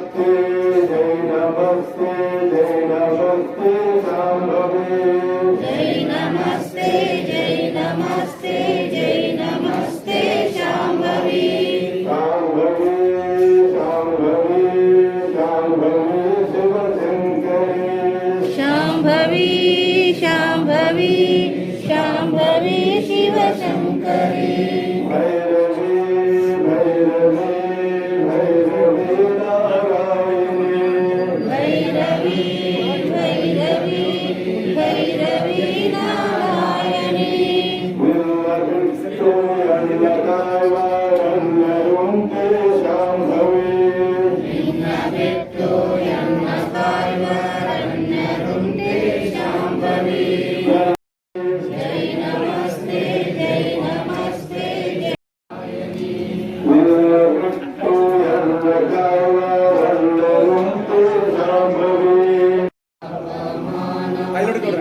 namaste jai namaste jai namaste jai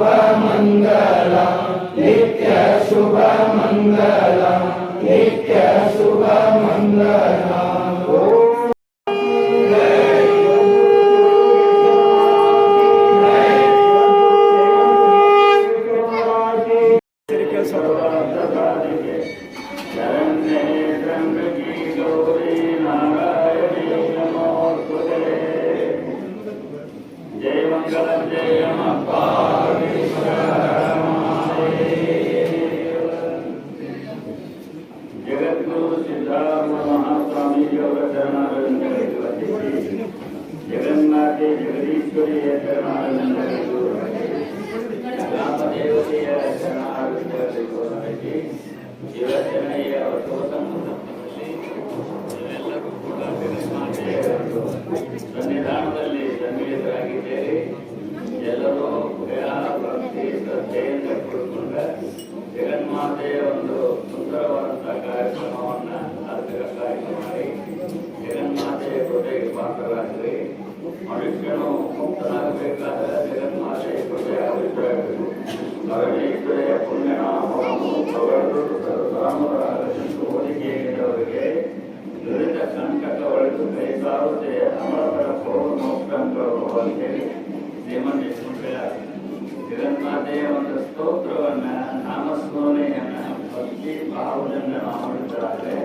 Vamos ನೀವೆಲ್ಲರೂ ಕೂಡ ಸನ್ನಿಧಾನದಲ್ಲಿ ಸನ್ನಿಹಿತರಾಗಿದ್ದೇವೆ ಎಲ್ಲರೂ ಭಯ ಭಕ್ತಿ ಶ್ರದ್ಧೆಯಿಂದ ಕೂಡಿಕೊಂಡ ಜಗನ್ಮಾತೆಯ ಒಂದು ಸುಂದರವಾದಂತಹ ಕಾರ್ಯಕ್ರಮವನ್ನು ಅರ್ಥಕ್ಕಾಗಿ ಮಾಡಿ ಜಗನ್ಮಾತೆಯ ಕೃಪೆಗೆ ಪಾತ್ರರಾಗಲಿ ಮನುಷ್ಯನು ಮುಕ್ತನಾಗಬೇಕಾದ ಜಗನ್ಮಾತೆಯ ಕೃಪೆ ಅವಶ್ಯಕಬೇಕು ಪರಮೇಶ್ವರಿಯ ಪುಣ್ಯನಾಮವನ್ನು ಪಗಡು ಸರ್ವರಾಮರಾಗಲೆಂದು ಹೋಲಿಕೆಯವರಿಗೆ ದುರಿತ ಸಂಕಟ ಒಳಿತು ಕೈ ಸಾರುತ್ತೆ ಅಮರತರ ಪೂರ್ವ ಮೋಕ್ಷಂಕರು ಅಂತೇಳಿ ನೇಮನಿಸಿಕೊಂಡ್ರೆ ಜಗನ್ಮಾತೆಯ ಒಂದು ಸ್ತೋತ್ರವನ್ನ ನಾಮಸ್ಮರಣೆಯನ್ನ ಭಕ್ತಿ ಭಾವದಿಂದ ನಾವು ಮಾಡಿದ್ದಾದ್ರೆ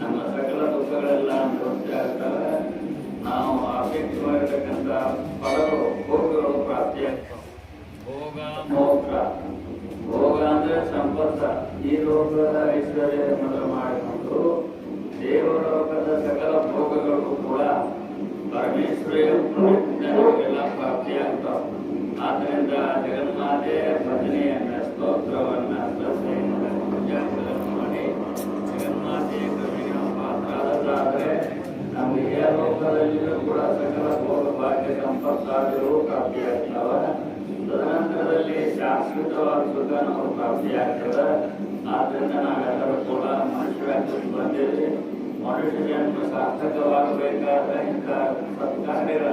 ನಮ್ಮ ಸಕಲ ದುಃಖಗಳೆಲ್ಲ ನಿವೃತ್ತಿ ಆಗ್ತವೆ ನಾವು ಅಪೇಕ್ಷಿಸಿರ್ತಕ್ಕಂಥ ಫಲಗಳು ಭೋಗಗಳು ಪ್ರಾಪ್ತಿಯಾಗ್ತವೆ ಭೋಗ ಮೋಕ್ಷ ಭೋಗ ಈ ಲೋಕದ ಐಶ್ವರ್ಯವನ್ನು ಮಾಡಿಕೊಂಡು ದೇವಲೋಕದ ಸಕಲ ಭೋಗಗಳು ಕೂಡ ಪರಮೇಶ್ವರಿಯ ನಮಗೆಲ್ಲ ಅಂತ ಆದ್ದರಿಂದ ಜಗನ್ಮಾತೆ ಭಜನೆಯನ್ನ, ಸ್ತೋತ್ರವನ್ನ ಶ್ರದ್ಧೆಯಿಂದ ಪೂಜಾಗಳನ್ನು ಮಾಡಿ ಜಗನ್ಮಾತೆಯ ನಾವು ಪಾತ್ರರಾದರೆ ನಮಗೆ ಲೋಕದಲ್ಲಿಯೂ ಕೂಡ ಸಕಲ ಭೋಗ ಭಾಗ್ಯ ಸಂಪತ್ತಾದರೂ ಪ್ರಾಪ್ತಿಯಾಗ್ತಾವ. ತದನಂತರದಲ್ಲಿ ಶಾಶ್ವತವಾದ ಸುಖ ನಾವು ಪ್ರಾಪ್ತಿಯಾಗ್ತದೆ ಆದ್ರಿಂದ ನಾವೆಲ್ಲರೂ ಕೂಡ ಮನುಷ್ಯರಾಗಿ ಬಂದಿದ್ದೀವಿ ಮನುಷ್ಯ ಜನ್ಮ ಸಾರ್ಥಕವಾಗಬೇಕಾದ ಇಂಥ ಸತ್ಕಾರ್ಯಗಳ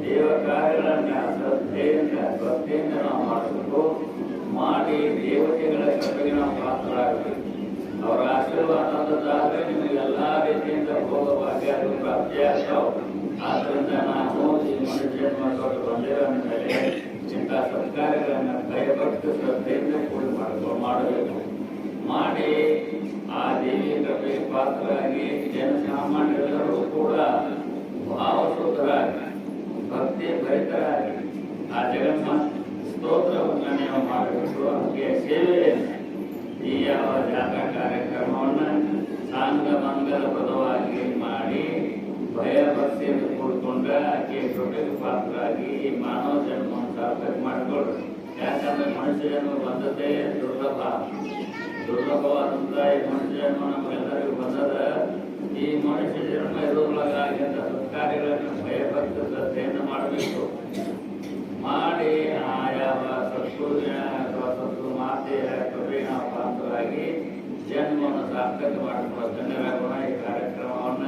ದೇವ ಕಾರ್ಯಗಳನ್ನ ಶ್ರದ್ಧೆಯಿಂದ ಭಕ್ತಿಯಿಂದ ನಾವು ಮಾಡಬೇಕು ಮಾಡಿ ದೇವತೆಗಳ ಕೃಪೆಗೆ ನಾವು ಪಾತ್ರರಾಗಬೇಕು ಅವರ ಆಶೀರ್ವಾದದಾದ್ರೆ ನಿಮಗೆಲ್ಲಾ ರೀತಿಯಿಂದ ಭೋಗ ಭಾಗ್ಯ ಅದು ಪ್ರಾಪ್ತಿಯಾಗ್ತಾವೆ ಆದ್ರಿಂದ ನಾವು ಈ ಮನುಷ್ಯ ಕೊಟ್ಟು ಬಂದಿರೋ ಮೇಲೆ ಇಂಥ ಸರ್ಕಾರಗಳನ್ನು ಭಯಭಕ್ತಿ ಶ್ರದ್ಧೆಯಿಂದ ಕೂಡಿ ಮಾಡ್ಕೊ ಮಾಡಬೇಕು ಮಾಡಿ ಆ ದೇವಿ ಕೃಪೆಗೆ ಪಾತ್ರರಾಗಿ ಜನಸಾಮಾನ್ಯರೆಲ್ಲರೂ ಕೂಡ ಭಾವಸೂತರಾಗಿ ಭಕ್ತಿ ಭರಿತರಾಗಿ ಆ ಜಗನ್ಮ ಸ್ತೋತ್ರವನ್ನು ನೀವು ಮಾಡಬೇಕು ಅದಕ್ಕೆ ಸೇವೆಯನ್ನು ಈ ಯಾವ ಕಾರ್ಯಕ್ರಮವನ್ನು ಸಾಂಗ ಮಂಗಲ ಪದವಾಗಿ ಮಾಡಿ ಭಯ ಭಕ್ತಿಯನ್ನು ಕೂಡಿಕೊಂಡ ಆಕೆ ಕೃಪೆಗೆ ಪಾತ್ರರಾಗಿ ಮಾನವ ಜನ್ಮ ಸಾರ್ಥಕ ಮಾಡಿಕೊಳ್ಳಿ ಯಾಕಂದ್ರೆ ಮನುಷ್ಯ ಜನ್ಮ ಬಂದದ್ದೇ ದುರ್ಲಭ. ದುರ್ಲಭವಾದಂತ ಈ ಮನುಷ್ಯ ಜನ್ಮ ನಮಗೆಲ್ಲರಿಗೂ ಬಂದದ ಈ ಮನುಷ್ಯ ಜನ್ಮ ಇರೋದ್ರೊಳಗಾಗಿ ಅಂತ ಸತ್ಕಾರ್ಯಗಳನ್ನು ಭಯಭಕ್ತ ಶ್ರದ್ಧೆಯನ್ನು ಮಾಡಬೇಕು. ಮಾಡಿ ಆಯಾವ ಯಾವ ಸತ್ಸೂರ್ಯ ಅಥವಾ ಸತ್ಸು ಮಾತೆಯ ನಾವು ಪಾತ್ರರಾಗಿ ಜನ್ಮವನ್ನು ಸಾರ್ಥಕ ಮಾಡಿಕೊಳ್ಳೋ